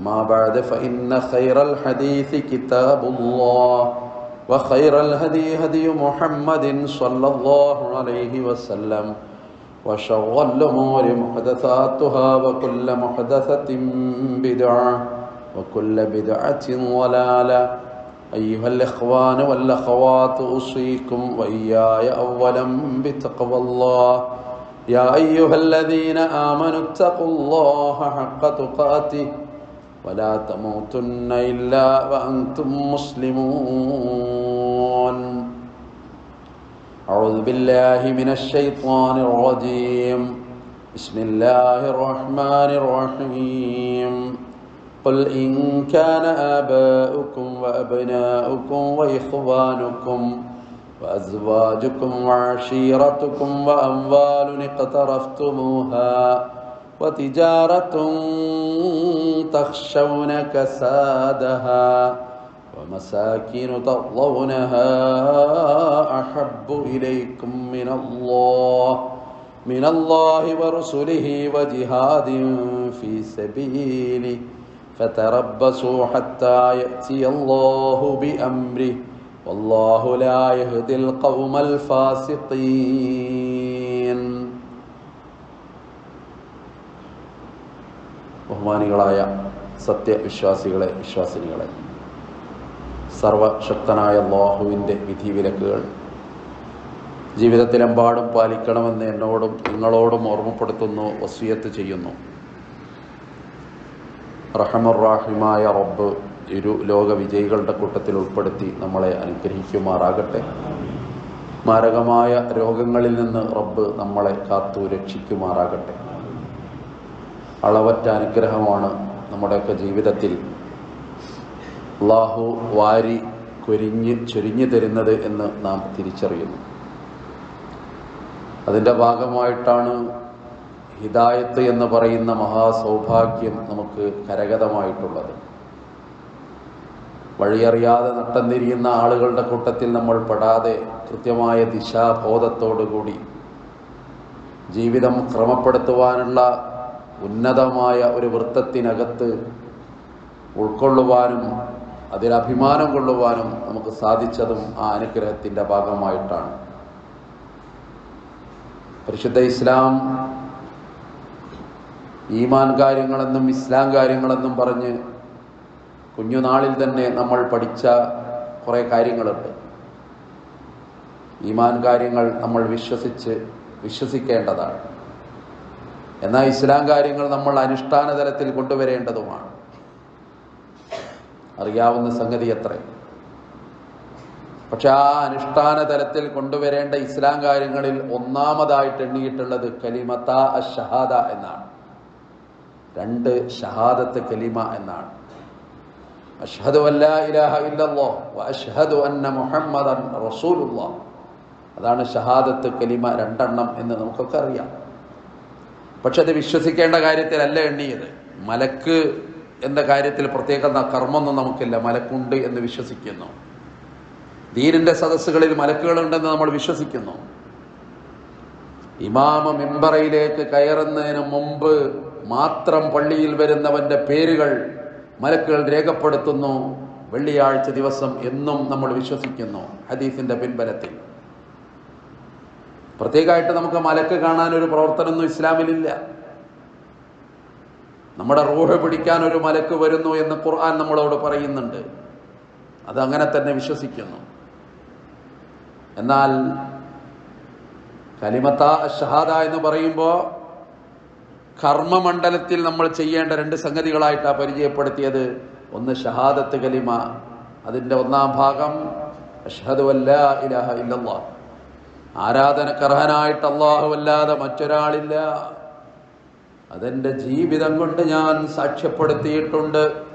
أما بعد فإن خير الحديث كتاب الله وخير الهدي هدي محمد صلى الله عليه وسلم وشر الأمور محدثاتها وكل محدثة بدعة وكل بدعة ضلالة. أيها الإخوان والأخوات أوصيكم وإياي أولا بتقوى الله. يا أيها الذين آمنوا اتقوا الله حق تقاته. ولا تموتن إلا وأنتم مسلمون. أعوذ بالله من الشيطان الرجيم. بسم الله الرحمن الرحيم. قل إن كان آباؤكم وأبناؤكم وإخوانكم وأزواجكم وعشيرتكم وأموال اقترفتموها وتجارة تخشون كسادها ومساكن ترضونها أحب إليكم من الله من الله ورسله وجهاد في سبيله فتربصوا حتى يأتي الله بأمره والله لا يهدي القوم الفاسقين. ബഹുമാനികളായ സത്യവിശ്വാസികളെ വിശ്വാസിനികളെ. സർവശക്തനായ അള്ളാഹുവിന്റെ വിധിവിലക്കുകൾ. ജീവിതത്തിലെമ്പാടും പാലിക്കണമെന്ന് എന്നോടും നിങ്ങളോടും ഓർമ്മപ്പെടുത്തുന്നു വസിയത്ത് ചെയ്യുന്നു. റഹമുറാഹിമായ റബ്ബ് ഇരു ലോക വിജയികളുടെ കൂട്ടത്തിൽ ഉൾപ്പെടുത്തി നമ്മളെ അനുഗ്രഹിക്കുമാറാകട്ടെ. മാരകമായ രോഗങ്ങളിൽ നിന്ന് റബ്ബ് നമ്മളെ കാത്തു രക്ഷിക്കുമാറാകട്ടെ അളവറ്റ അനുഗ്രഹമാണ് നമ്മുടെയൊക്കെ ജീവിതത്തിൽ. അള്ളാഹു വാരി കൊരിഞ്ഞ് ചൊരിഞ്ഞു തരുന്നത് എന്ന് നാം തിരിച്ചറിയുന്നു. അതിന്റെ ഭാഗമായിട്ടാണ് ഹിദായത്ത് എന്ന് പറയുന്ന മഹാസൗഭാഗ്യം നമുക്ക് കരഗതമായിട്ടുള്ളത്. വഴിയറിയാതെ നട്ടം തിരിയുന്ന ആളുകളുടെ കൂട്ടത്തിൽ നമ്മൾ പെടാതെ കൃത്യമായ ദിശാബോധത്തോടുകൂടി ജീവിതം ക്രമപ്പെടുത്തുവാനുള്ള ഉന്നതമായ ഒരു വൃത്തത്തിനകത്ത് ഉൾക്കൊള്ളുവാനും അതിൽ അഭിമാനം കൊള്ളുവാനും നമുക്ക് സാധിച്ചതും ആ അനുഗ്രഹത്തിന്റെ ഭാഗമായിട്ടാണ്. പരിശുദ്ധ ഇസ്ലാം ഈമാൻ കാര്യങ്ങളെന്നും ഇസ്ലാം കാര്യങ്ങളെന്നും പറഞ്ഞ് കുഞ്ഞുനാളിൽ തന്നെ നമ്മൾ പഠിച്ച കുറേ കാര്യങ്ങളുണ്ട്. ഈമാൻ കാര്യങ്ങൾ നമ്മൾ വിശ്വസിച്ച് വിശ്വസിക്കേണ്ടതാണ്. എന്നാൽ ഇസ്ലാം കാര്യങ്ങൾ നമ്മൾ അനുഷ്ഠാന തലത്തിൽ കൊണ്ടുവരേണ്ടതുമാണ്. അറിയാവുന്ന സംഗതി എത്ര പക്ഷെ ആ അനുഷ്ഠാന തലത്തിൽ കൊണ്ടുവരേണ്ട ഇസ്ലാം കാര്യങ്ങളിൽ ഒന്നാമതായിട്ട് എണ്ണിയിട്ടുള്ളത് കലിമത്ത അഷഹാദ എന്നാണ്. രണ്ട് ഷഹാദത്ത് കലിമ എന്നാണ്. അഷ്ഹദു ഇലാഹ അഷ്ഹദു അന്ന മുഹമ്മദൻ റസൂലുള്ള അതാണ് ഷഹാദത്ത് കലിമ രണ്ടെണ്ണം എന്ന് നമുക്കൊക്കെ അറിയാം. പക്ഷെ അത് വിശ്വസിക്കേണ്ട കാര്യത്തിലല്ല എണ്ണിയത്. മലക്ക് എന്ന കാര്യത്തിൽ പ്രത്യേക കർമ്മമൊന്നും നമുക്കില്ല. മലക്കുണ്ട് എന്ന് വിശ്വസിക്കുന്നു. ദീനിന്റെ സദസ്സുകളിൽ മലക്കുകളുണ്ടെന്ന് നമ്മൾ വിശ്വസിക്കുന്നു. ഇമാമ മിമ്പറയിലേക്ക് കയറുന്നതിന് മുമ്പ് മാത്രം പള്ളിയിൽ വരുന്നവന്റെ പേരുകൾ മലക്കുകൾ രേഖപ്പെടുത്തുന്നു. വെള്ളിയാഴ്ച ദിവസം എന്നും നമ്മൾ വിശ്വസിക്കുന്നു. ഹദീസിന്റെ പിൻബലത്തിൽ. പ്രത്യേകമായിട്ട് നമുക്ക് മലക്ക് കാണാൻ ഒരു പ്രവർത്തനമൊന്നും ഇസ്ലാമിലില്ല. നമ്മുടെ റൂഹ് പിടിക്കാൻ ഒരു മലക്ക് വരുന്നു എന്ന് ഖുർആൻ നമ്മളോട് പറയുന്നുണ്ട്. അതങ്ങനെ തന്നെ വിശ്വസിക്കുന്നു. എന്നാൽ കലിമത്ത ഷഹാദ എന്ന് പറയുമ്പോൾ കർമ്മമണ്ഡലത്തിൽ നമ്മൾ ചെയ്യേണ്ട രണ്ട് സംഗതികളായിട്ടാണ് പരിചയപ്പെടുത്തിയത്. ഒന്ന് ഷഹാദത്ത് കലിമ അതിന്റെ ഒന്നാം ഭാഗം അഷ്ഹദു അല്ലാ ഇലാഹ ഇല്ലല്ലാ. ആരാധനക്കർഹനായിട്ട് അല്ലാതെ മറ്റൊരാളില്ല. അതെന്റെ ജീവിതം കൊണ്ട് ഞാൻ സാക്ഷ്യപ്പെടുത്തിയിട്ടുണ്ട്.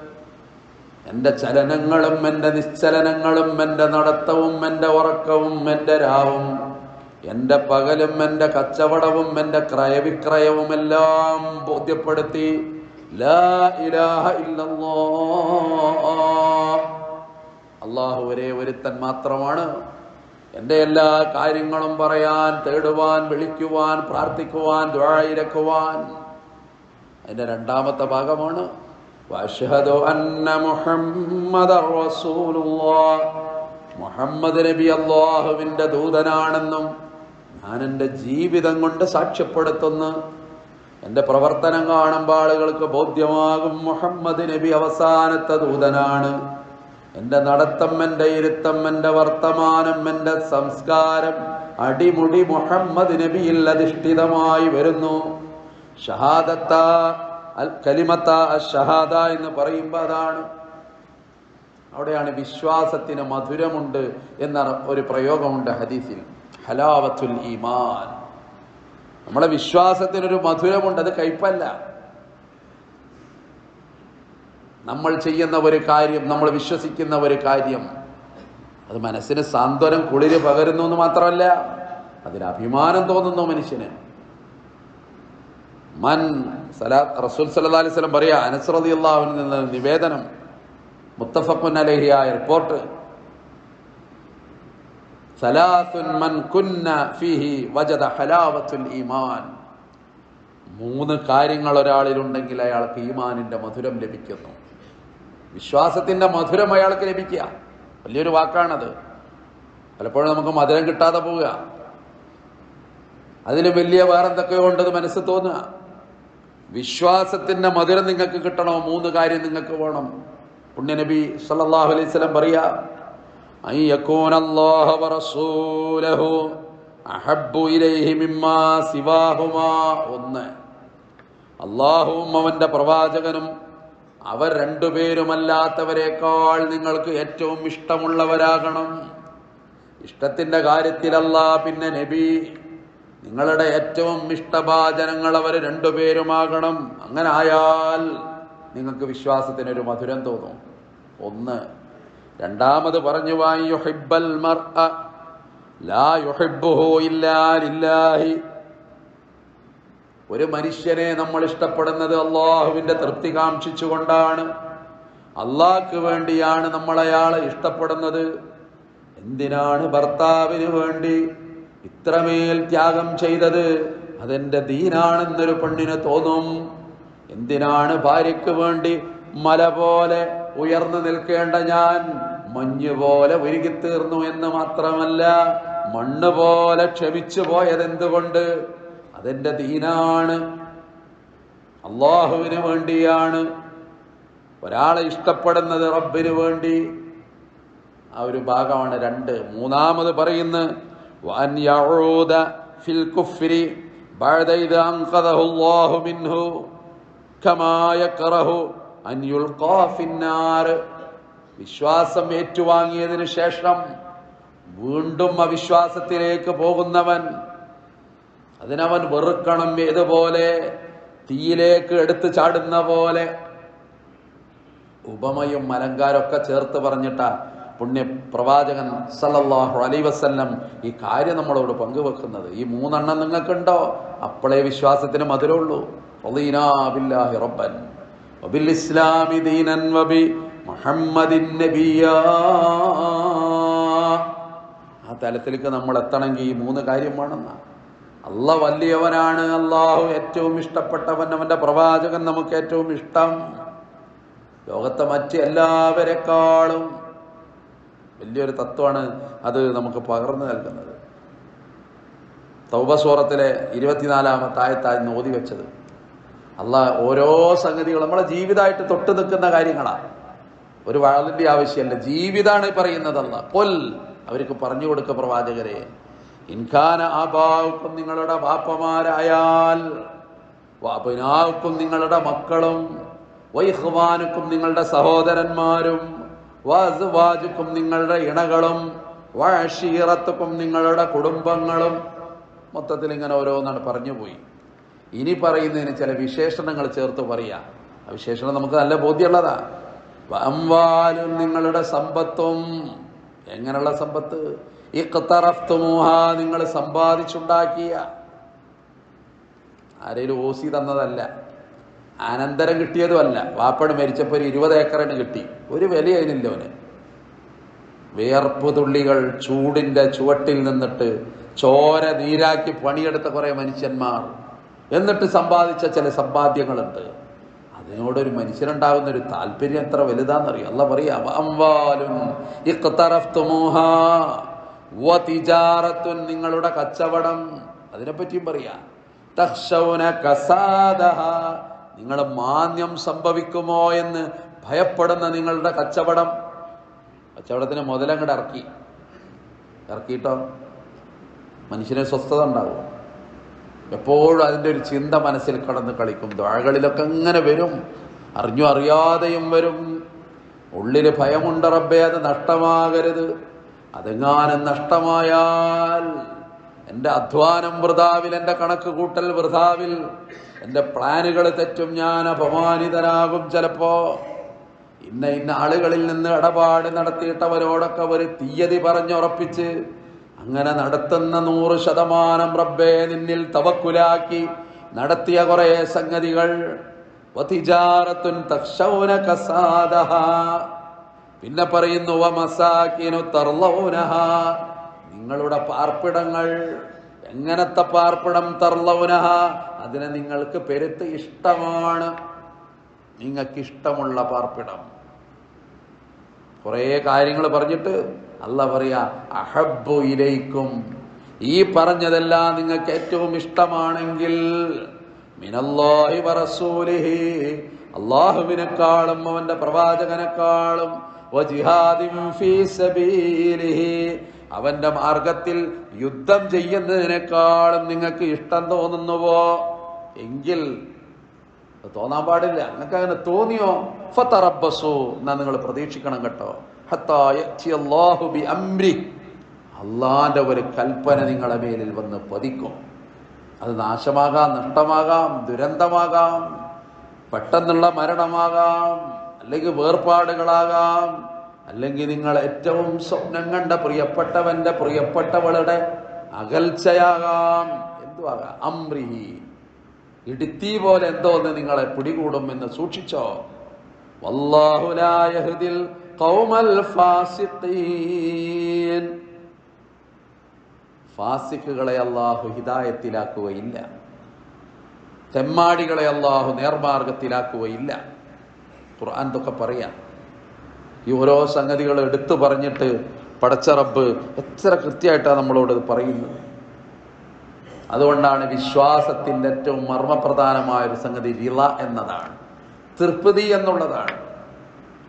എന്റെ ചലനങ്ങളും എന്റെ നിശ്ചലനങ്ങളും എന്റെ നടത്തവും എന്റെ ഉറക്കവും എന്റെ രാവും എന്റെ പകലും എന്റെ കച്ചവടവും എന്റെ ക്രയവിക്രയവും എല്ലാം ബോധ്യപ്പെടുത്തി അള്ളാഹു ഒരേ ഒരുത്തൻ മാത്രമാണ്. എന്റെ എല്ലാ കാര്യങ്ങളും പറയാൻ തേടുവാൻ വിളിക്കുവാൻ പ്രാർത്ഥിക്കുവാൻ ദ്വാഴയിരക്കുവാൻ അതിന്റെ രണ്ടാമത്തെ ഭാഗമാണ്. വഷഹദു അന്ന മുഹമ്മദ മുഹമ്മദ് നബി അള്ളാഹുവിന്റെ ദൂതനാണെന്നും ഞാൻ എന്റെ ജീവിതം കൊണ്ട് സാക്ഷ്യപ്പെടുത്തുന്നു. എന്റെ പ്രവർത്തനം കാണുമ്പോൾ ആളുകൾക്ക് ബോധ്യമാകും മുഹമ്മദ് നബി അവസാനത്തെ ദൂതനാണ്. എന്റെ നടത്തം എന്റെ ഇരുത്തം എന്റെ വർത്തമാനം എന്റെ സംസ്കാരം അടിമുടി മുഹമ്മദ് നബിയിൽ അധിഷ്ഠിതമായി വരുന്നു. ഷഹാദത്ത അൽ കലിമത്ത ഷഹാദ എന്ന് പറയുമ്പോൾ അതാണ്. അവിടെയാണ് വിശ്വാസത്തിന് മധുരമുണ്ട് എന്ന ഒരു പ്രയോഗമുണ്ട് ഹദീസിൽ. ഹലാവത്തുൽ ഈമാൻ. നമ്മളെ വിശ്വാസത്തിനൊരു മധുരമുണ്ട് അത് കയ്പല്ല. നമ്മൾ ചെയ്യുന്ന ഒരു കാര്യം നമ്മൾ വിശ്വസിക്കുന്ന ഒരു കാര്യം. അത് മനസ്സിന് സാന്ത്വനം കുളിര് പകരുന്നു എന്ന് മാത്രമല്ല അതിന് അഭിമാനം തോന്നുന്നു മനുഷ്യന്. മൻ സലാ റസൂൽ സല്ലാ അലൈഹി സ്വലം പറയാ അനസ് റളിയല്ലാഹു അൻഹു നിന്ന് നിവേദനം മുത്തഫഖുൻ റിപ്പോർട്ട്. ഫീഹി വജദ ഹലാവത്തുൽ ഈമാൻ. മൂന്ന് കാര്യങ്ങൾ ഒരാളിലുണ്ടെങ്കിൽ അയാൾക്ക് ഈമാനിന്റെ മധുരം ലഭിക്കുന്നു. വിശ്വാസത്തിന്റെ മധുരം അയാൾക്ക് ലഭിക്കുക. വലിയൊരു വാക്കാണത്. പലപ്പോഴും നമുക്ക് മധുരം കിട്ടാതെ പോവുക. അതിലും വലിയ വേറെന്തൊക്കെയോ ഉണ്ടെന്ന് മനസ്സ് തോന്നുക. വിശ്വാസത്തിന്റെ മധുരം നിങ്ങൾക്ക് കിട്ടണോ? മൂന്ന് കാര്യം നിങ്ങൾക്ക് വേണം. പുണ്യനബി സല്ലാഹു അലൈഹി വസല്ലം പറയാ ഒന്ന് അള്ളാഹുവും അവന്റെ പ്രവാചകനും അവർ രണ്ടുപേരുമല്ലാത്തവരെക്കാൾ നിങ്ങൾക്ക് ഏറ്റവും ഇഷ്ടമുള്ളവരാകണം. ഇഷ്ടത്തിന്റെ കാര്യത്തിലല്ല പിന്നെ നബി. നിങ്ങളുടെ ഏറ്റവും ഇഷ്ടഭാചനങ്ങൾ അവർ രണ്ടുപേരുമാകണം. അങ്ങനെ ആയാൽ നിങ്ങൾക്ക് വിശ്വാസത്തിനൊരു മധുരം തോന്നും. ഒന്ന് രണ്ടാമത് പറഞ്ഞു വായി യുഹിബ്ബൽ മർഅ ലാ യുഹിബ്ബുഹു ഇല്ലാ ലില്ലാഹി ഒരു മനുഷ്യനെ നമ്മൾ ഇഷ്ടപ്പെടുന്നത് അള്ളാഹുവിന്റെ തൃപ്തി കാക്ഷിച്ചുകൊണ്ടാണ്. അള്ളാഹ്ക്ക് വേണ്ടിയാണ് നമ്മൾ ഇഷ്ടപ്പെടുന്നത്. എന്തിനാണ് ഭർത്താവിന് വേണ്ടി ഇത്രമേൽ ത്യാഗം ചെയ്തത്? അതെന്റെ ദീനാണെന്നൊരു പെണ്ണിന് തോന്നും. എന്തിനാണ് ഭാര്യയ്ക്ക് വേണ്ടി മല പോലെ ഉയർന്നു നിൽക്കേണ്ട ഞാൻ? മഞ്ഞ് പോലെ ഉരുകിത്തീർന്നു എന്ന് മാത്രമല്ല മണ്ണ് പോലെ ക്ഷമിച്ചു പോയത് അതെന്റെ ദീനാണ്. അള്ളാഹുവിന് വേണ്ടിയാണ്. ഒരാളെ ഇഷ്ടപ്പെടുന്നത് റബ്ബിന് വേണ്ടി. ആ ഒരു ഭാഗമാണ് രണ്ട്. മൂന്നാമത് പറയുന്നത് വിശ്വാസം ഏറ്റുവാങ്ങിയതിനു ശേഷം വീണ്ടും അവിശ്വാസത്തിലേക്ക് പോകുന്നവൻ അതിനവൻ വെറുക്കണം ഏതുപോലെ തീയിലേക്ക് എടുത്തു ചാടുന്ന പോലെ. ഉപമയും അലങ്കാരമൊക്കെ ചേർത്ത് പറഞ്ഞിട്ട പുണ്യ പ്രവാചകൻ സല്ലല്ലാഹു അലൈ വസ്ല്ലം ഈ കാര്യം നമ്മളോട് പങ്കുവെക്കുന്നത്. ഈ മൂന്നെണ്ണം നിങ്ങൾക്കുണ്ടോ? അപ്പോഴേ വിശ്വാസത്തിന് മധുരമുള്ളൂ. ആ തലത്തിലേക്ക് നമ്മൾ എത്തണമെങ്കിൽ ഈ മൂന്ന് കാര്യം വേണമെന്ന അല്ല വലിയവനാണ് അള്ളാഹു ഏറ്റവും ഇഷ്ടപ്പെട്ടവൻ അവന്റെ പ്രവാചകൻ നമുക്ക് ഏറ്റവും ഇഷ്ടം. ലോകത്തെ മറ്റ് എല്ലാവരെക്കാളും വലിയൊരു തത്വമാണ് അത് നമുക്ക് പകർന്നു നൽകുന്നത്. തൗബസൂറത്തിലെ ഇരുപത്തിനാലാമത്തെ ആയത്തായിരുന്നു ഓതി വെച്ചത്. അല്ല ഓരോ സംഗതികളും നമ്മളെ ജീവിതമായിട്ട് തൊട്ട് നിൽക്കുന്ന കാര്യങ്ങളാണ് ഒരു വാളിന്റെ ആവശ്യമല്ല ജീവിതമാണ് പറയുന്നത് പറയുന്നതല്ല കൊൽ അവർക്ക് പറഞ്ഞു കൊടുക്ക പ്രവാചകരെ. ഇൻഖാന ആബാവുക്കും നിങ്ങളുടെ ബാപ്പമാരായാൽ വാപ്പിനാവുക്കും നിങ്ങളുടെ മക്കളും വൈഹ്വാനുക്കും നിങ്ങളുടെ സഹോദരന്മാരും വാസുവാജുക്കും നിങ്ങളുടെ ഇണകളും വഷീറത്തുക്കും നിങ്ങളുടെ കുടുംബങ്ങളും. മൊത്തത്തിൽ ഇങ്ങനെ ഓരോന്നാണ് പറഞ്ഞു പോയി. ഇനി പറയുന്നതിന് ചില വിശേഷണങ്ങൾ ചേർത്ത് പറയാം. ആ വിശേഷണം നമുക്ക് നല്ല ബോധ്യമുള്ളതാ. വംവാലും നിങ്ങളുടെ സമ്പത്തും. എങ്ങനെയുള്ള സമ്പത്ത്? ഇഖ്തറഫ്തുമൂഹ നിങ്ങൾ സമ്പാദിച്ചുണ്ടാക്കിയ. ആരെങ്കിലും ഓസി തന്നതല്ല. അനന്തരം കിട്ടിയതുമല്ല. വാപ്പട് മരിച്ചപ്പോൾ ഒരു ഇരുപത് ഏക്കറിന് കിട്ടി. ഒരു വില അതിനില്ല അവന്. വിയർപ്പ് തുള്ളികൾ ചൂടിന്റെ ചുവട്ടിൽ നിന്നിട്ട് ചോര നീരാക്കി പണിയെടുത്ത കുറേ മനുഷ്യന്മാർ. എന്നിട്ട് സമ്പാദിച്ച ചില സമ്പാദ്യങ്ങളുണ്ട്. അതിനോടൊരു മനുഷ്യനുണ്ടാകുന്ന ഒരു താല്പര്യം എത്ര വലുതാണെന്നറിയാം അല്ല പറയാം വതിജാറത്തുൻ നിങ്ങളുടെ കച്ചവടം. അതിനെപ്പറ്റിയും പറയാ. തഹ്ഷൗന കസാദഹ. നിങ്ങൾ മാന്യം സംഭവിക്കുമോ എന്ന് ഭയപ്പെടുന്ന നിങ്ങളുടെ കച്ചവടം. കച്ചവടത്തിന് മുതലങ്ങോട്ട് ഇറക്കി. ഇറക്കിയിട്ടോ? മനുഷ്യനെ സ്വസ്ഥത ഉണ്ടാവും. എപ്പോഴും അതിന്റെ ഒരു ചിന്ത മനസ്സിൽ കടന്ന് കളിക്കും. ദ്വാഴകളിലൊക്കെ ഇങ്ങനെ വരും. അറിഞ്ഞു അറിയാതെയും വരും. ഉള്ളിൽ ഭയമുണ്ട് റബ്ബേ അത് നഷ്ടമാകരുത്. അതെങ്ങാനും നഷ്ടമായാൽ എന്റെ അധ്വാനം വൃതാവിൽ എന്റെ കണക്ക് കൂട്ടൽ വൃതാവിൽ എന്റെ പ്ലാനുകൾ തെറ്റും ഞാൻ അപമാനിതനാകും ചിലപ്പോ. ഇന്ന ഇന്ന ആളുകളിൽ നിന്ന് ഇടപാട് നടത്തിയിട്ടവരോടൊക്കെ ഒരു തീയതി പറഞ്ഞുറപ്പിച്ച് അങ്ങനെ നടത്തുന്ന നൂറ് ശതമാനം റബ്ബെ നിന്നിൽ തവക്കുലാക്കി നടത്തിയ കുറെ സംഗതികൾ. വതിജാറത്തുൻ തഖ്ശൗന കസാദഹ പിന്നെ പറയുന്നു നിങ്ങളുടെ പാർപ്പിടങ്ങൾ എങ്ങനത്തെ പാർപ്പിടം തർലൗനഹ? അതിനെ നിങ്ങൾക്ക് പെരുത്ത് ഇഷ്ടമാണ്. നിങ്ങൾക്ക് ഇഷ്ടമുള്ള പാർപ്പിടം. കുറേ കാര്യങ്ങൾ പറഞ്ഞിട്ട് അല്ല പറയാ അഹബു ഇലൈക്കും. ഈ പറഞ്ഞതെല്ലാം നിങ്ങൾക്ക് ഏറ്റവും ഇഷ്ടമാണെങ്കിൽ മിനല്ലാഹി വറസൂലിഹി അള്ളാഹുവിനെക്കാളും അവന്റെ പ്രവാചകനെക്കാളും അവന്റെ മാർഗത്തിൽ യുദ്ധം ചെയ്യുന്നതിനേക്കാളും നിങ്ങൾക്ക് ഇഷ്ടം തോന്നുന്നുവോ? എങ്കിൽ തോന്നാൻ പാടില്ല. നിങ്ങൾക്ക് അങ്ങനെ തോന്നിയോ? ഫത്തറബസു എന്നാ നിങ്ങൾ പ്രതീക്ഷിക്കണം കേട്ടോ. അംരി അള്ളാന്റെ ഒരു കൽപ്പന നിങ്ങളുടെ മേലിൽ വന്ന് പതിക്കും. അത് നാശമാകാം നഷ്ടമാകാം ദുരന്തമാകാം പെട്ടെന്നുള്ള മരണമാകാം. അല്ലെങ്കിൽ വേർപാടുകളാകാം. അല്ലെങ്കിൽ നിങ്ങൾ ഏറ്റവും സ്വപ്നം കണ്ട പ്രിയപ്പെട്ടവന്റെ പ്രിയപ്പെട്ടവളുടെ അകൽച്ചയാകാം. എന്തുവാകാം? അമ്രിഹി. ഇടുത്തി പോലെ എന്തോ ഒന്ന് നിങ്ങളെ പിടികൂടും എന്ന് സൂക്ഷിച്ചോ. വല്ലാഹു കൗമൽ ഫാസിഖീൻ. ഫാസിഖുകളെ അള്ളാഹു ഹിതായത്തിലാക്കുകയില്ല തെമ്മാടികളെ അള്ളാഹു നേർമാർഗത്തിലാക്കുകയില്ല. ഖുർആൻ ഇതൊക്കെ പറയാം. ഈ ഓരോ സംഗതികൾ എടുത്തു പറഞ്ഞിട്ട് പടച്ച റബ്ബ് എത്ര കൃത്യമായിട്ടാണ് നമ്മളോട് ഇത് പറയുന്നത്? അതുകൊണ്ടാണ് വിശ്വാസത്തിന്റെ ഏറ്റവും മർമ്മപ്രധാനമായ ഒരു സംഗതി റിള എന്നതാണ്. തൃപ്തി എന്നുള്ളതാണ്.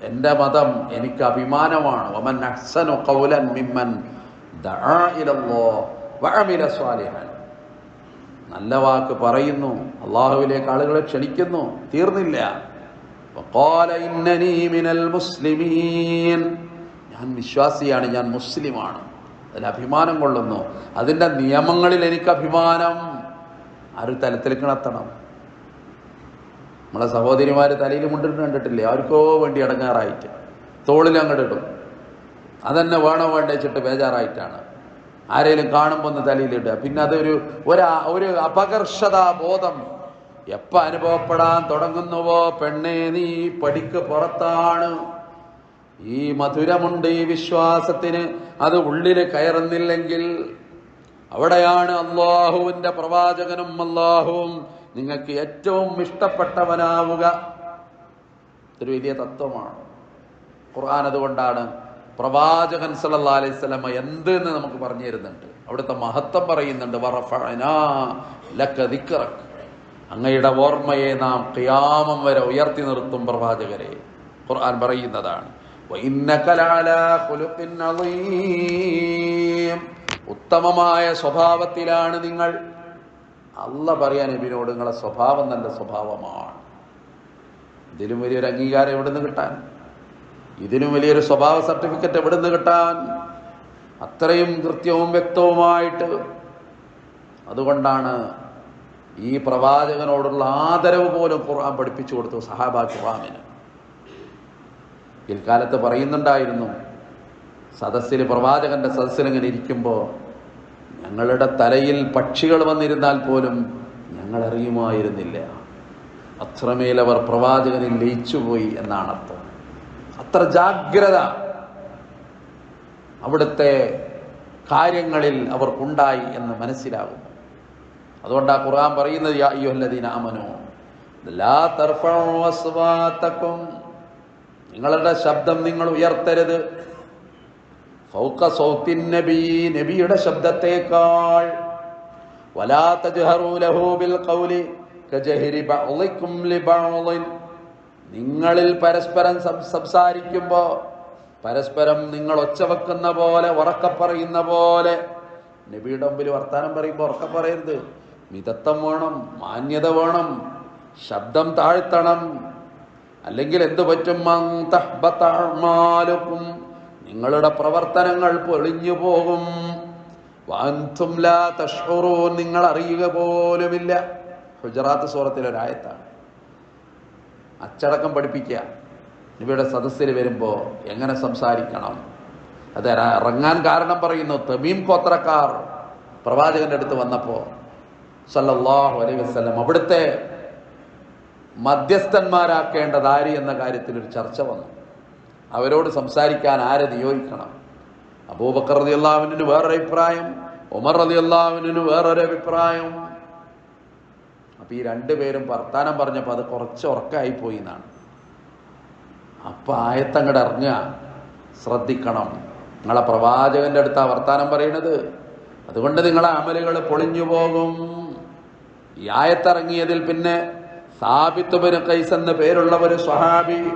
എന്റെ മതം എനിക്ക് അഭിമാനമാണ്. വമൻ അഹ്സനു ഖൗലൻ മിമ്മൻ നല്ല വാക്ക് പറയുന്നു. അള്ളാഹുവിലേക്ക് ആളുകളെ ക്ഷണിക്കുന്നു. തീർന്നില്ല. മുസ്ലിമീൻ. ഞാൻ വിശ്വാസിയാണ് ഞാൻ മുസ്ലിമാണ്. അതിൽ അഭിമാനം കൊള്ളുന്നു. അതിന്റെ നിയമങ്ങളിൽ എനിക്ക് അഭിമാനം. ആ ഒരു തലത്തിൽ കിണത്തണം നമ്മളെ സഹോദരിമാർ തലയിൽ മുണ്ടിട്ട് കണ്ടിട്ടില്ലേ? ആർക്കോ വേണ്ടി അടങ്ങാറായിട്ട്. തോളിൽ അങ്ങോട്ട് ഇടും. അതന്നെ വേണോ വേണ്ട വെച്ചിട്ട് ബേജാറായിട്ടാണ്. ആരെങ്കിലും കാണുമ്പോൾ ഒന്ന് തലയിലിടുക പിന്നെ അതൊരു ഒരു ഒരു അപകർഷതാ ബോധം എപ്പ അനുഭവപ്പെടാൻ തുടങ്ങുന്നുവോ പെണ്ണേ നീ പടിക്ക് പുറത്താണ്. ഈ മധുരമുണ്ട് ഈ വിശ്വാസത്തിന്. അത് ഉള്ളിൽ കയറുന്നില്ലെങ്കിൽ അവിടെയാണ് അള്ളാഹുവിന്റെ പ്രവാചകനും അള്ളാഹുവും നിങ്ങൾക്ക് ഏറ്റവും ഇഷ്ടപ്പെട്ടവനാവുക. ഒരു വലിയ തത്വമാണ്. ഖുർആൻ അതുകൊണ്ടാണ് പ്രവാചകൻ സല്ലാ അലൈഹി വസല്ലമ എന്ത് എന്ന് നമുക്ക് പറഞ്ഞു തരുന്നുണ്ട്. അവിടുത്തെ മഹത്വം പറയുന്നുണ്ട്. അങ്ങയുടെ ഓർമ്മയെ നാം ഖിയാമം വരെ ഉയർത്തി നിർത്തും പ്രവാചകരെ. ഖുർആൻ പറയുന്നതാണ് ഉത്തമമായ സ്വഭാവത്തിലാണ് നിങ്ങൾ. അല്ല പറയാൻ എബിനോട് നിങ്ങളെ സ്വഭാവം നല്ല സ്വഭാവമാണ്. ഇതിലും വലിയൊരു അംഗീകാരം എവിടുന്ന് കിട്ടാൻ? ഇതിനും വലിയൊരു സ്വഭാവ സർട്ടിഫിക്കറ്റ് എവിടുന്ന് കിട്ടാൻ? അത്രയും കൃത്യവും വ്യക്തവുമായിട്ട് അതുകൊണ്ടാണ് ഈ പ്രവാചകനോടുള്ള ആദരവ് പോലും ഖുർആൻ പഠിപ്പിച്ചു കൊടുത്തു സഹാബാ ഖുറാമിന്. പിൽക്കാലത്ത് പറയുന്നുണ്ടായിരുന്നു സദസ്സിൽ പ്രവാചകന്റെ സദസ്സിൽ ഇങ്ങനെ ഇരിക്കുമ്പോൾ ഞങ്ങളുടെ തലയിൽ പക്ഷികൾ വന്നിരുന്നാൽ പോലും ഞങ്ങൾ അറിയുമായിരുന്നില്ല അത്രമേൽ അവർ പ്രവാചകനിൽ ലയിച്ചുപോയി എന്നാണ് അർത്ഥം അത്ര ജാഗ്രത അവിടുത്തെ കാര്യങ്ങളിൽ അവർക്കുണ്ടായി എന്ന് മനസ്സിലാകുന്നു അതുകൊണ്ട് ആ ഖുർആൻ പറയുന്നത് യാ അയ്യുഹല്ലദീന ആമനൂ ലാ തർഫഉ അസ്വാതക്കും നിങ്ങളുടെ ശബ്ദം നിങ്ങൾ ഉയർത്തരുത്. ഫൗക സൗത്തിൻ നബി നബിയുടെ ശബ്ദത്തേക്കാൾ വലാ തജ്ഹറൂ ലഹു ബിൽ ഖൗലി കജഹരി ബഅളിക്കും ലിബഅളിൻ നിങ്ങളിൽ പരസ്പരം സംസാരിക്കുമ്പോൾ സംസാരിക്കുമ്പോ പരസ്പരം നിങ്ങൾ ഒച്ച വെക്കുന്ന പോലെ ഉറക്ക പറയുന്ന പോലെ നബിയുടെ മുമ്പിൽ വർത്താനം പറയുമ്പോൾ ഉറക്ക പറയരുത്. മിതത്വം വേണം മാന്യത വേണം ശബ്ദം താഴ്ത്തണം. അല്ലെങ്കിൽ എന്തു പറ്റും. നിങ്ങളുടെ പ്രവർത്തനങ്ങൾ പൊളിഞ്ഞു പോകും. നിങ്ങൾ അറിയുക പോലുമില്ല. ഗുജറാത്ത് സൂറത്തിലെ ഒരായത്താണ് അച്ചടക്കം പഠിപ്പിക്കുക. ഇവയുടെ സദസ്സിൽ വരുമ്പോൾ എങ്ങനെ സംസാരിക്കണം? അത് ഇറങ്ങാൻ കാരണം പറയുന്നു. തമീം കോത്രക്കാർ പ്രവാചകന്റെ അടുത്ത് വന്നപ്പോൾ സല്ലല്ലാഹു അലൈഹി വസല്ലം. അവിടുത്തെ മധ്യസ്ഥന്മാരാക്കേണ്ടത് ആര് എന്ന കാര്യത്തിൽ ഒരു ചർച്ച വന്നു. അവരോട് സംസാരിക്കാൻ ആരെ നിയോഗിക്കണം? അബൂബക്കർ റതി അള്ളാഹുവിന് വേറൊരു അഭിപ്രായം ഉമർ റതി അള്ളാഹുവിന് വേറൊരു അഭിപ്രായം. അപ്പൊ ഈ രണ്ടുപേരും വർത്താനം പറഞ്ഞപ്പോൾ അത് കുറച്ച് ഉറക്കായി പോയി എന്നാണ്. അപ്പൊ ആയത്തങ്ങടെ ഇറങ്ങുക ശ്രദ്ധിക്കണം. നിങ്ങളെ പ്രവാചകന്റെ അടുത്താ വർത്താനം പറയണത്. അതുകൊണ്ട് നിങ്ങളെ അമലുകൾ പൊളിഞ്ഞു പോകും. ഈ ആയത്തിറങ്ങിയതിൽ പിന്നെ സാബിത്തുബിന് കൈസ് എന്ന പേരുള്ള ഒരു സ്വഹാബി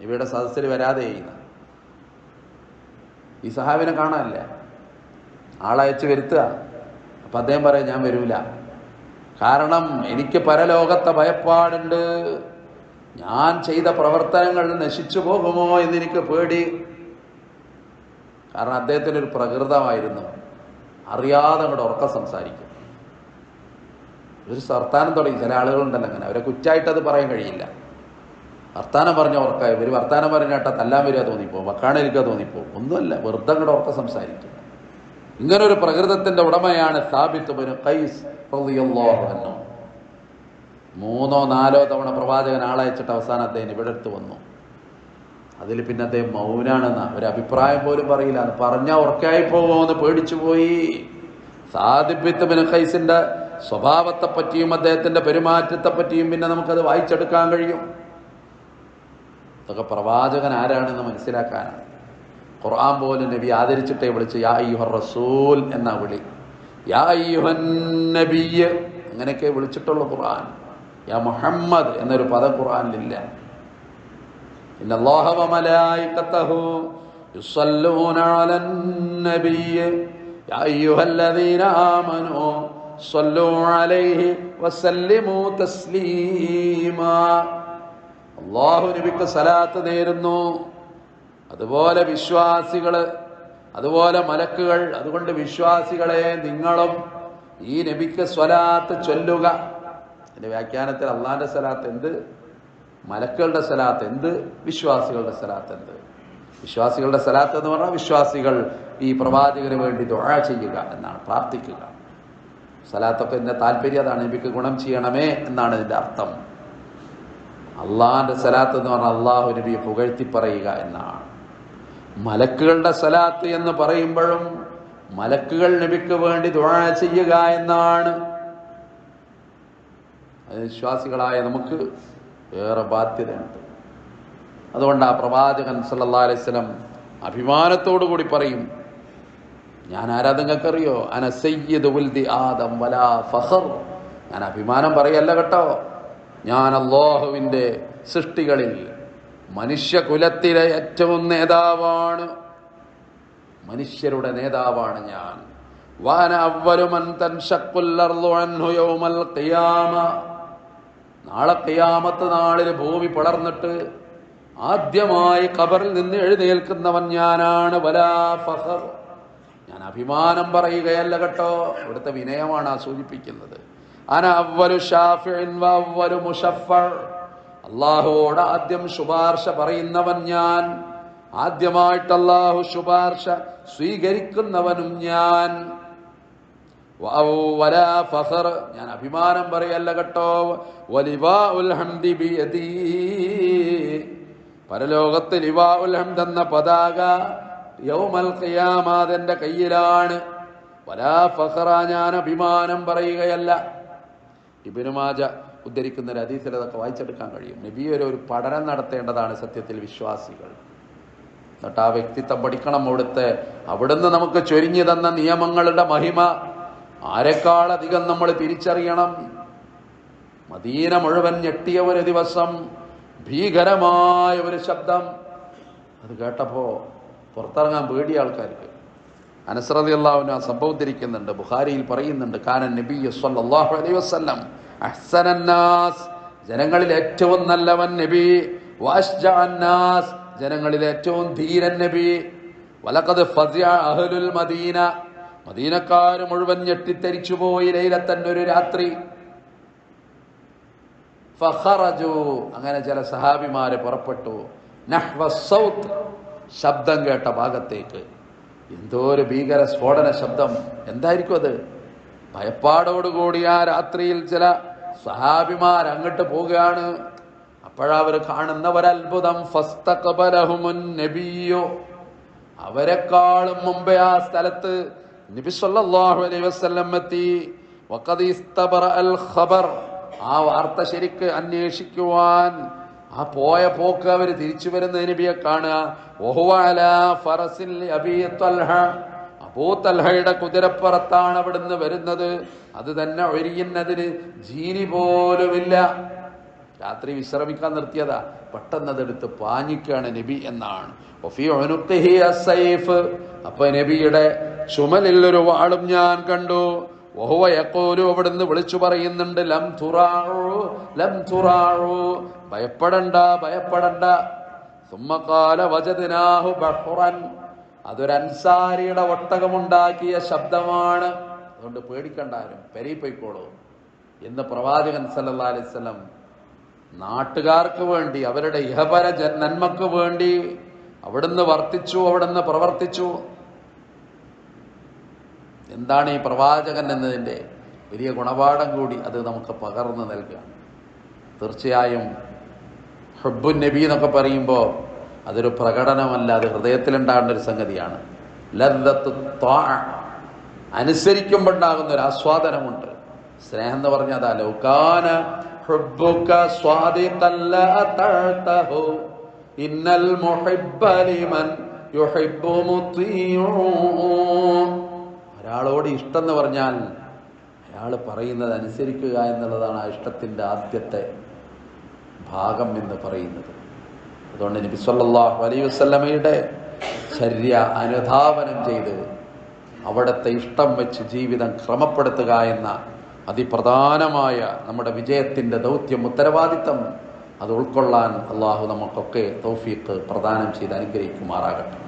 ഇവയുടെ സദസ്സിൽ വരാതെ ചെയ്യുന്ന. ഈ സഹാബിനെ കാണാനില്ല. ആളയച്ച് വരുത്തുക. അപ്പൊ അദ്ദേഹം പറയാം ഞാൻ വരൂല. കാരണം എനിക്ക് പരലോകത്തെ ഭയപ്പാടുണ്ട്. ഞാൻ ചെയ്ത പ്രവർത്തനങ്ങൾ നശിച്ചു പോകുമോ എന്ന് എനിക്ക് പേടി. കാരണം അദ്ദേഹത്തിനൊരു പ്രകൃതമായിരുന്നു. അറിയാതെ അങ്ങോട്ട് ഉറക്കം സംസാരിക്കും. ഒരു വർത്താനം തുടങ്ങി. ചില ആളുകളുണ്ടല്ലോ അങ്ങനെ. അവരെ കുറ്റായിട്ട് അത് പറയാൻ കഴിയില്ല. വർത്താനം പറഞ്ഞ ഉറക്ക ഇവർ വർത്താനം പറഞ്ഞാട്ട തല്ലാൻ വരിക തോന്നിപ്പോവും. വക്കാണിരിക്കുക തോന്നിപ്പോവും. ഒന്നുമല്ല വെറുതെ അങ്ങോട്ട് ഉറക്കം സംസാരിക്കും. ഇങ്ങനെ ഒരു പ്രകൃതത്തിന്റെ ഉടമയാണ് അൻഹു. മൂന്നോ നാലോ തവണ പ്രവാചകൻ ആളയച്ചിട്ട് അവസാനം അദ്ദേഹം ഇവിടെ അടുത്ത് വന്നു. അതിൽ പിന്നെ അദ്ദേഹം മൗനാണെന്ന. ഒരു അഭിപ്രായം പോലും പറയില്ല. അത് പറഞ്ഞാൽ ഉറക്കായി പോകുമെന്ന് പേടിച്ചു പോയി. സാദിബിത്ത് ബിൻ ഖൈസിന്റെ സ്വഭാവത്തെപ്പറ്റിയും അദ്ദേഹത്തിന്റെ പെരുമാറ്റത്തെപ്പറ്റിയും പിന്നെ നമുക്കത് വായിച്ചെടുക്കാൻ കഴിയും. അതൊക്കെ പ്രവാചകൻ ആരാണെന്ന് മനസ്സിലാക്കാനാണ്. ഖുർആൻ പോലും നബി ആദരിച്ചിട്ടേ വിളിച്ച് യാ യുഹർ റസൂൽ എന്ന വിളി. യാ യുഹൻ നബിയ് അങ്ങനെയൊക്കെ വിളിച്ചിട്ടുള്ള ഖുർആൻ. യാ മുഹമ്മദ് എന്നൊരു പദം ഖുർആനിലില്ല. യുസല്ലൂന അലൻ നബിയ്. യാ യുഹല്ലദീന ആമനൂ يا أيها الذين آمنوا صلوا عليه وسلموا تسليما അള്ളാഹു നബിക്ക് സലാത്ത് നേരുന്നു അതുപോലെ വിശ്വാസികള് അതുപോലെ മലക്കുകൾ അതുകൊണ്ട് വിശ്വാസികളെ നിങ്ങളും ഈ നബിക്ക് സ്വലാത്ത് ചൊല്ലുക എന്റെ വ്യാഖ്യാനത്തിൽ അള്ളാന്റെ സലാത്ത് എന്ത് മലക്കുകളുടെ സലാത്ത് എന്ത് വിശ്വാസികളുടെ സലാത്ത് എന്ത് വിശ്വാസികളുടെ സലാത്ത് എന്ന് പറഞ്ഞാൽ വിശ്വാസികൾ ഈ പ്രവാചകന് വേണ്ടി ദുആ ചെയ്യുക എന്നാണ് പ്രാർത്ഥിക്കുക സലാത്തൊക്കെ താല്പര്യം അതാണ് എനിക്ക് ഗുണം ചെയ്യണമേ എന്നാണ് ഇതിന്റെ അർത്ഥം. അള്ളാഹിന്റെ സലാത്ത് എന്ന് പറഞ്ഞാൽ അള്ളാഹു നബിയെ പുകഴ്ത്തി പറയുക എന്നാണ്. മലക്കുകളുടെ സലാത്ത് എന്ന് പറയുമ്പോഴും മലക്കുകൾ നബിക്ക് വേണ്ടി ദുആ ചെയ്യുക എന്നാണ്. വിശ്വാസികളായ നമുക്ക് ഏറെ ബാധ്യതയുണ്ട്. അതുകൊണ്ട് ആ പ്രവാചകൻ സല്ലാ അലൈഹി വസല്ലം അഭിമാനത്തോടു കൂടി പറയും ഞാൻ ആരാ നിങ്ങൾക്കറിയോ അന സയ്യദ് ആദം വലാ ഫഖർ. ഞാൻ അഭിമാനം പറയല്ല കേട്ടോ. ഞാൻ അള്ളാഹുവിന്റെ സൃഷ്ടികളിൽ മനുഷ്യകുലത്തിലെ ഏറ്റവും നേതാവാണ്. മനുഷ്യരുടെ നേതാവാണ് ഞാൻ. നാളെ നാളിൽ ഭൂമി പിളർന്നിട്ട് ആദ്യമായി ഖബറിൽ നിന്ന് എഴുന്നേൽക്കുന്നവൻ ഞാനാണ്. വലാ ഫഖർ. ഞാൻ അഭിമാനം പറയുകയല്ല കേട്ടോ. ഇവിടുത്തെ വിനയമാണ് ആ സൂചിപ്പിക്കുന്നത് അള്ളാഹുവോട് ആദ്യം ശുപാർശ പറയുന്നവൻ ഞാൻ. ആദ്യമായിട്ട് അള്ളാഹു ശുപാർശ സ്വീകരിക്കുന്നവനും ഞാൻ. ഞാൻ അഭിമാനം പറയല്ല കേട്ടോ. പരലോകത്ത് ലിവാ ഉൽ എന്ന പതാക യൗമൽ കയ്യിലാണ്. വലാ ഫഖറ ഞാൻ അഭിമാനം പറയുകയല്ല. ഇബിനുമാജ ഉദ്ധരിക്കുന്ന ഒരു ഹദീസിൽ അതൊക്കെ വായിച്ചെടുക്കാൻ കഴിയും. നബി ഒരു ഒരു പഠനം നടത്തേണ്ടതാണ് സത്യത്തിൽ വിശ്വാസികൾ. എന്നിട്ട് ആ വ്യക്തിത്വം പഠിക്കണം അവിടുത്തെ. അവിടുന്ന് നമുക്ക് ചൊരിഞ്ഞു തന്ന നിയമങ്ങളുടെ മഹിമ ആരെക്കാളധികം നമ്മൾ തിരിച്ചറിയണം? മദീന മുഴുവൻ ഞെട്ടിയ ഒരു ദിവസം ഭീകരമായ ഒരു ശബ്ദം. അത് കേട്ടപ്പോ പുറത്തിറങ്ങാൻ പേടിയ ആൾക്കാർക്ക്. അനസ്രതി അള്ളാഹുവിന് ആ സംഭവം ബുഹാരിയിൽ ബുഖാരിയിൽ പറയുന്നുണ്ട് കാനൻ നബി അള്ളാഹു അലൈഹി വസ്ലം അഹ്സനന്നാസ് ജനങ്ങളിൽ ഏറ്റവും നല്ലവൻ നബി. വാഷ്ജഅന്നാസ് ജനങ്ങളിൽ ഏറ്റവും ധീരൻ നബി. വലക്കത് അഹലുൽ മദീന. മദീനക്കാർ മുഴുവൻ ഞെട്ടിത്തെരിച്ചു പോയി ലൈലത്തന്നെ ഒരു രാത്രി. ഫഖറജു. അങ്ങനെ ചില സഹാബിമാര് പുറപ്പെട്ടു. നഹ്വ സൗത്ത്. ശബ്ദം കേട്ട ഭാഗത്തേക്ക്. എന്തോ ഒരു ഭീകര സ്ഫോടന ശബ്ദം. എന്തായിരിക്കും അത്? ഭയപ്പാടോടുകൂടി ആ രാത്രിയിൽ ചില സഹാബിമാർ അങ്ങോട്ട് പോവുകയാണ്. അപ്പോഴവർ കാണുന്ന ഒരത്ഭുതം ഫസ്തഖബലഹുമുൻ നബിയോ അവരെക്കാളും മുമ്പേ ആ സ്ഥലത്ത് നബി അലൈഹി എത്തി. അൽ ഖബർ. ആ വാർത്ത ശരിക്ക് അന്വേഷിക്കുവാൻ ആ പോയ പോക്ക് അവർ തിരിച്ചു വരുന്ന നബിയെ കാണുക. വഹുവ അലാ ഫറസിൽ അബീ അബൂ തൽഹയുടെ കുതിരപ്പുറത്താണ് അവിടുന്ന് വരുന്നത്. അത് തന്നെ ഒഴിയുന്നതിന് ജീനി പോലുമില്ല. രാത്രി വിശ്രമിക്കാൻ നിർത്തിയതാ. പെട്ടെന്ന് അതെടുത്ത് പാഞ്ഞിക്കാണ് നബി എന്നാണ്. അപ്പൊ നബിയുടെ ചുമലിൽ ഒരു വാളും ഞാൻ കണ്ടു. ഓഹോ യക്കോലു അവിടുന്ന് വിളിച്ചു പറയുന്നുണ്ട് ലം തുറാഴു ലം തുറാഴു. ഭയപ്പെടണ്ട ഭയപ്പെടണ്ട. സുമ്മക്കാല വചതിനാഹു ബഹുറൻ. അതൊരു അൻസാരിയുടെ ഒട്ടകമുണ്ടാക്കിയ ശബ്ദമാണ്. അതുകൊണ്ട് പേടിക്കണ്ട ആരും എന്ന് പ്രവാചകൻ സല്ലാ അലൈവല്ലം നാട്ടുകാർക്ക് വേണ്ടി അവരുടെ ഇഹപര ജൻ നന്മക്ക് വേണ്ടി അവിടുന്ന് വർത്തിച്ചു അവിടുന്ന് പ്രവർത്തിച്ചു. എന്താണ് ഈ പ്രവാചകൻ എന്നതിന്റെ വലിയ ഗുണപാഠം കൂടി അത് നമുക്ക് പകർന്നു നൽകുക തീർച്ചയായും ഹബ്ബുൻ നബി എന്നൊക്കെ പറയുമ്പോൾ അതൊരു പ്രകടനമല്ല അത് ഹൃദയത്തിലുണ്ടാകേണ്ട ഒരു സംഗതിയാണ് ത്വാഅ. അനുസരിക്കുമ്പോൾ ഉണ്ടാകുന്ന ഒരു ആസ്വാദനമുണ്ട് സ്നേഹം എന്ന് പറഞ്ഞാൽ അതാ ലൗകാന. ഇന്നൽ മുഹിബ്ബ യുഹിബ്ബു. ഒരാളോട് ഇഷ്ടം എന്ന് പറഞ്ഞാൽ അയാൾ പറയുന്നത് അനുസരിക്കുക എന്നുള്ളതാണ് ആ ഇഷ്ടത്തിന്റെ ആദ്യത്തെ ഭാഗം എന്ന് പറയുന്നത്. അതുകൊണ്ട് നബി സല്ലാഹു അലൈ വസ്ലമയുടെ ചര്യ അനുധാവനം ചെയ്ത് അവിടുത്തെ ഇഷ്ടം വെച്ച് ജീവിതം ക്രമപ്പെടുത്തുക എന്ന അതിപ്രധാനമായ നമ്മുടെ വിജയത്തിന്റെ ദൗത്യം ഉത്തരവാദിത്തം അത് ഉൾക്കൊള്ളാൻ അള്ളാഹു നമുക്കൊക്കെ തൗഫീഖ് പ്രദാനം ചെയ്ത് അനുഗ്രഹിക്കുമാറാകട്ടെ.